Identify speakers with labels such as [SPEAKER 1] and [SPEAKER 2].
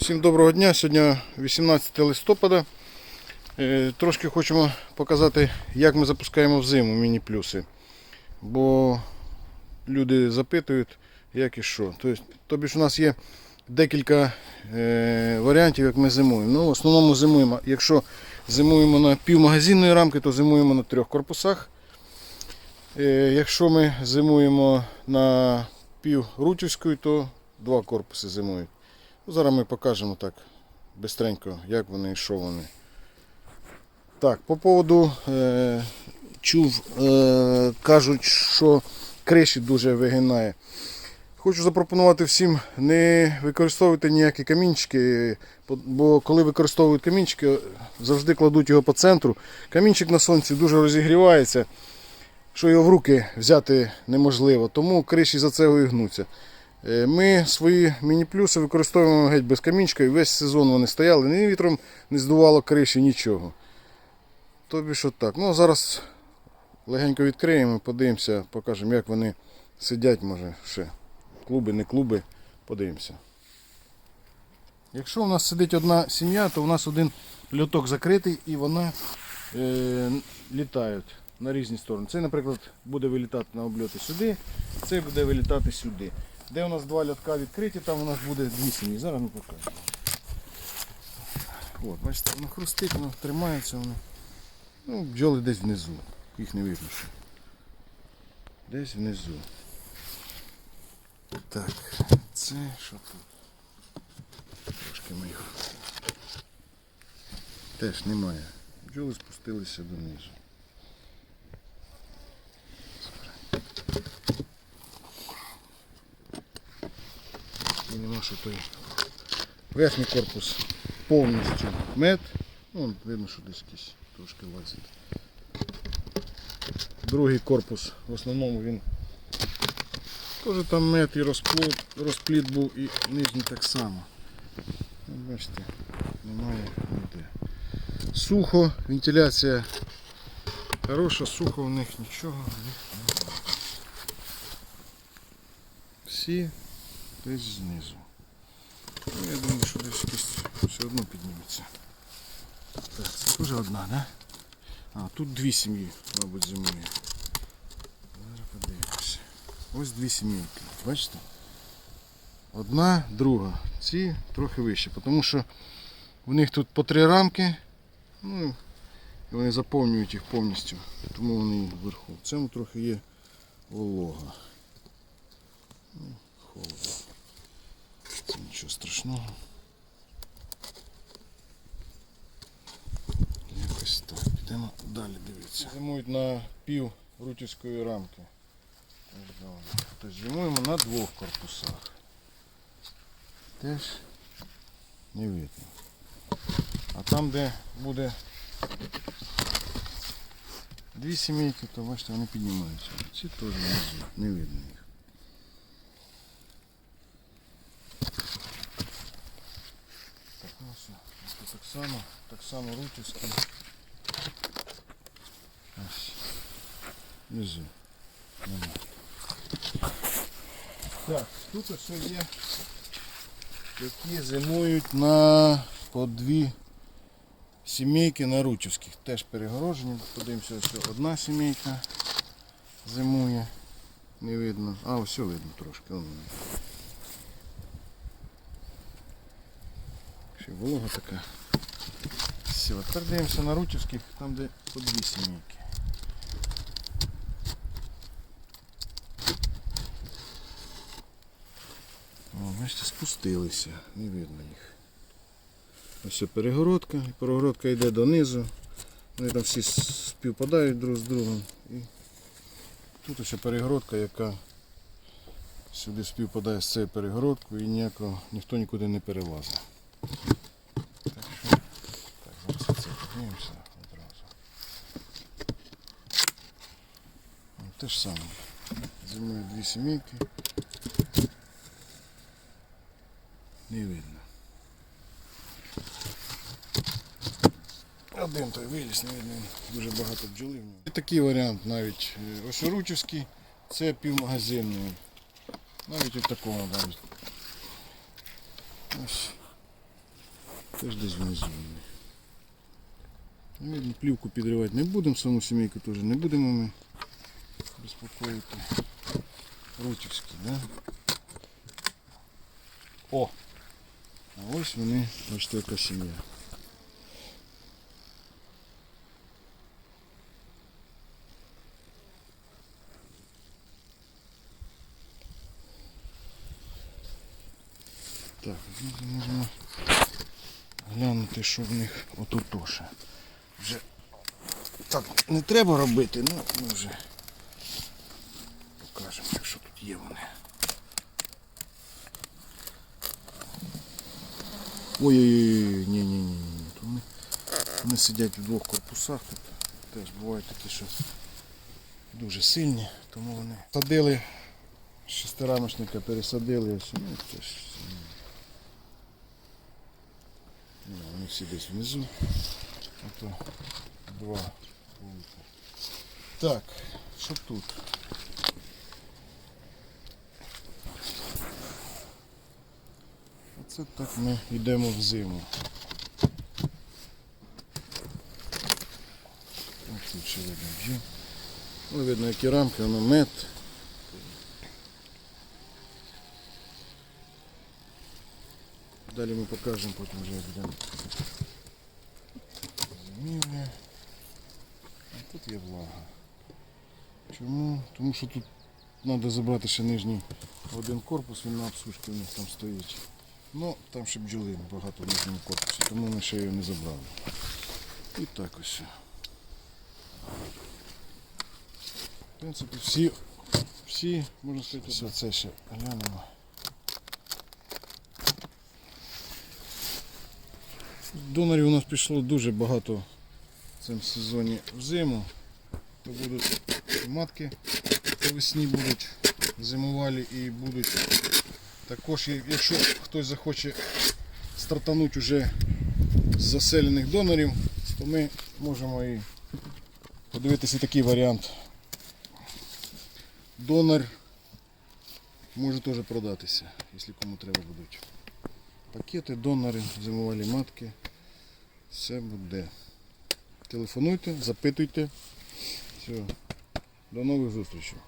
[SPEAKER 1] Всім доброго дня. Сьогодні 18 листопада. Е, Трошки хочемо показати, як ми запускаємо взиму міні-плюси. Бо люди запитують, як і що. Тобто, у нас є декілька е, варіантів, як ми зимуємо. Ну, в основному зимуємо. Якщо зимуємо на півмагазинної рамки, то зимуємо на трьох корпусах. Е, якщо ми зимуємо на пів рутівської, то два корпуси зимують. Зараз ми покажемо так бистренько, як вони і що вони. Так, по поводу е, чув, е, кажуть, що криші дуже вигинає. Хочу запропонувати всім не використовувати ніякі камінчики, бо коли використовують камінчики, завжди кладуть його по центру. Камінчик на сонці дуже розігрівається, що його в руки взяти неможливо, тому криші за це гнуться. Е, Ми свої міні-плюси використовуємо геть без камінчика і весь сезон вони стояли, ні вітром не здувало криші, нічого. Тобі що так. Ну зараз легенько відкриємо, подивимося, покажемо, як вони сидять, може ще. Клуби, не клуби, подивимося. Якщо у нас сидить одна сім'я, то у нас один льоток закритий і вона е, літають на різні сторони. Цей, наприклад, буде вилітати на обльоти сюди, цей буде вилітати сюди. Де у нас два льотка відкриті, там у нас буде дві сім'ї. Зараз ми покажемо. От, бачите, воно хрустить, воно тримається воно. Ну, бджоли десь внизу. Їх не видно. ще. Десь внизу. Так, це що тут? Трошки ми їх. Теж немає. Бджоли спустилися донизу. І той. Верхній корпус повністю мед. Ну, видно, що десь якийсь трошки лазить. Другий корпус, в основному він теж там мед і розплод, розплід був і нижній так само. Ну, Бачите, немає ніде. Сухо, вентиляція хороша, сухо в них нічого. Всі десь знизу. Ну, я думаю, що десь якось все одно підніметься. Так, це теж одна, да? А, тут дві сім'ї, мабуть, зимує. Зараз подивимося. Ось дві сім'їнки. Бачите? Одна, друга. Ці трохи вище, тому що в них тут по три рамки. Ну, і вони заповнюють їх повністю, тому вони вверху. В цьому трохи є волога. Ну, холодно. Це нічого страшного. Якось так. Підемо далі дивитися. Зимують на пів рутівської рамки. Тобто зимуємо на двох корпусах. Теж не видно. А там, де буде дві сімейки, то бачите, вони піднімаються. Ці теж. Не видно їх. Так, ну все. Ось так само, так само рутівські. Ось. Так, тут все є, які зимують на по дві сімейки на рутівських. Теж перегорожені. Подивимося, ось одна сімейка зимує. Не видно. А, все видно трошки. Волога така. Все, тепер дивимося на рутівських, там де по дві сімейки. Бачите, спустилися, не видно їх. Ось перегородка, перегородка йде донизу. Вони там всі співпадають друг з другом. І тут ось перегородка, яка сюди співпадає з цією перегородкою і ніякого, ніхто нікуди не перелазить. Так що, так, зараз це подивимося одразу. Те ж саме. Зимою дві сімейки. Не видно. Один той виліз, не видно, дуже багато бджоли в ньому. І такий варіант навіть е, Осоручівський, це півмагазинний. Навіть от такого навіть. Ось Теж десь внизу. вони. Ми плівку підривати не будемо, саму сімейку теж не будемо ми безпокоїти. Рутівські, да? О! А ось вони, бачите, яка сім'я. Так, ну, можна глянути, що в них отут ще. Вже так не треба робити, ну ми вже покажемо, якщо тут є вони. Ой-ой-ой, ні, ні, ні, ні. Вони, вони сидять в двох корпусах тут. Теж бувають такі, що дуже сильні, тому вони садили шестирамочника, пересадили, ось, ну, це ж, м. ну, вони всі десь внизу. Ото два вулика. Так, що тут? Оце так ми йдемо в зиму. Ось тут ще видно б'ю. Ну, видно, які рамки, воно мед. Далі ми покажемо, потім вже будемо. Зимівля. А тут є влага. Чому? Тому що тут треба забрати ще нижній один корпус, він на обсушці у них там стоїть. Ну, там ще бджоли багато в нижньому корпусі, тому ми ще його не забрали. І так ось. В принципі, всі, всі, можна сказати, все це ще глянемо. Донорів у нас пішло дуже багато в цьому сезоні в зиму. То будуть матки по весні будуть зимувалі і будуть також, якщо хтось захоче стартануть уже з заселених донорів, то ми можемо і подивитися такий варіант. Донор може теж продатися, якщо кому треба будуть. Пакети, донори, зимувалі матки. Все буде. Телефонуйте, запитуйте. Все. До нових зустрічей.